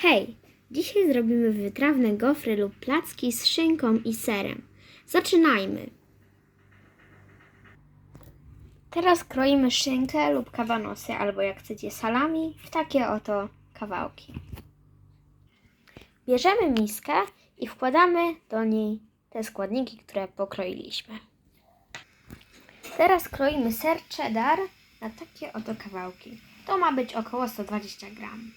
Hej, dzisiaj zrobimy wytrawne gofry lub placki z szynką i serem. Zaczynajmy. Teraz kroimy szynkę lub kawanosy, albo jak chcecie salami, w takie oto kawałki. Bierzemy miskę i wkładamy do niej te składniki, które pokroiliśmy. Teraz kroimy ser cheddar na takie oto kawałki. To ma być około 120 gram.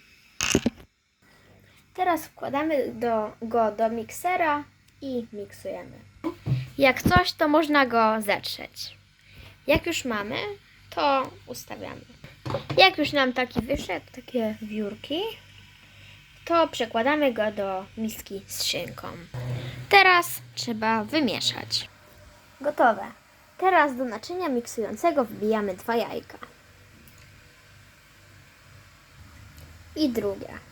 Teraz wkładamy do, go do miksera i miksujemy. Jak coś, to można go zetrzeć. Jak już mamy, to ustawiamy. Jak już nam taki wyszedł, takie wiórki, to przekładamy go do miski z szynką. Teraz trzeba wymieszać. Gotowe. Teraz do naczynia miksującego wbijamy dwa jajka. I drugie.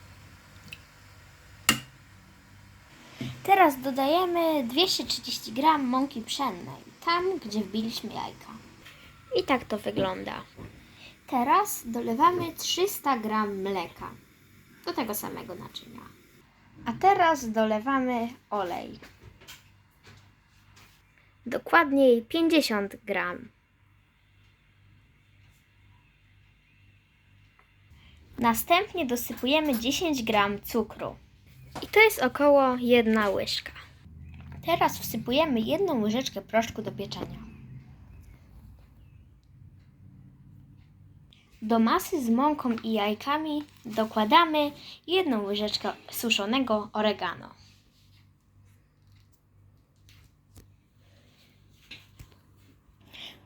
Teraz dodajemy 230 g mąki pszennej, tam gdzie wbiliśmy jajka. I tak to wygląda. Teraz dolewamy 300 g mleka do tego samego naczynia. A teraz dolewamy olej. Dokładniej 50 gram. Następnie dosypujemy 10 gram cukru. I to jest około jedna łyżka. Teraz wsypujemy jedną łyżeczkę proszku do pieczenia. Do masy z mąką i jajkami dokładamy jedną łyżeczkę suszonego oregano.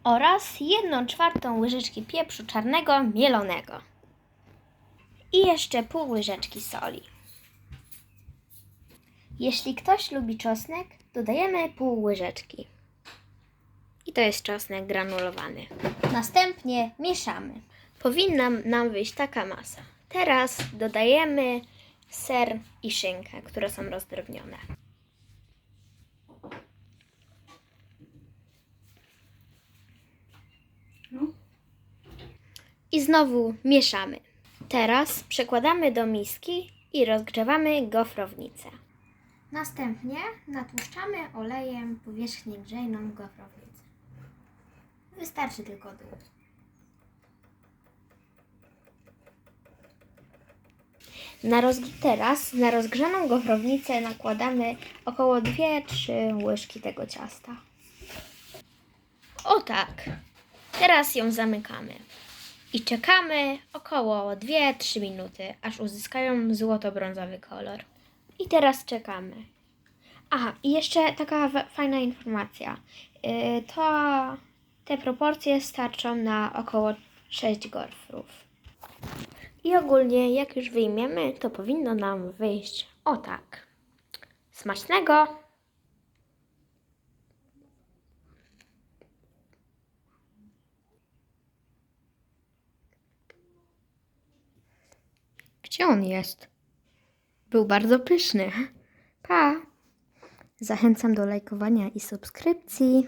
Oraz jedną czwartą łyżeczki pieprzu czarnego mielonego. I jeszcze pół łyżeczki soli. Jeśli ktoś lubi czosnek, dodajemy pół łyżeczki. I to jest czosnek granulowany. Następnie mieszamy. Powinna nam wyjść taka masa. Teraz dodajemy ser i szynkę, które są rozdrobnione. I znowu mieszamy. Teraz przekładamy do miski i rozgrzewamy gofrownicę. Następnie natłuszczamy olejem powierzchnię grzejną gofrownicy. Wystarczy tylko dół. Na teraz na rozgrzaną gofrownicę nakładamy około 2-3 łyżki tego ciasta. O tak. Teraz ją zamykamy. I czekamy około 2-3 minuty, aż uzyskają złoto-brązowy kolor. I teraz czekamy. Aha, i jeszcze taka fajna informacja. Yy, to te proporcje starczą na około 6 gorfrów. I ogólnie, jak już wyjmiemy, to powinno nam wyjść o tak. Smacznego! Gdzie on jest? Był bardzo pyszny. Pa! Zachęcam do lajkowania i subskrypcji.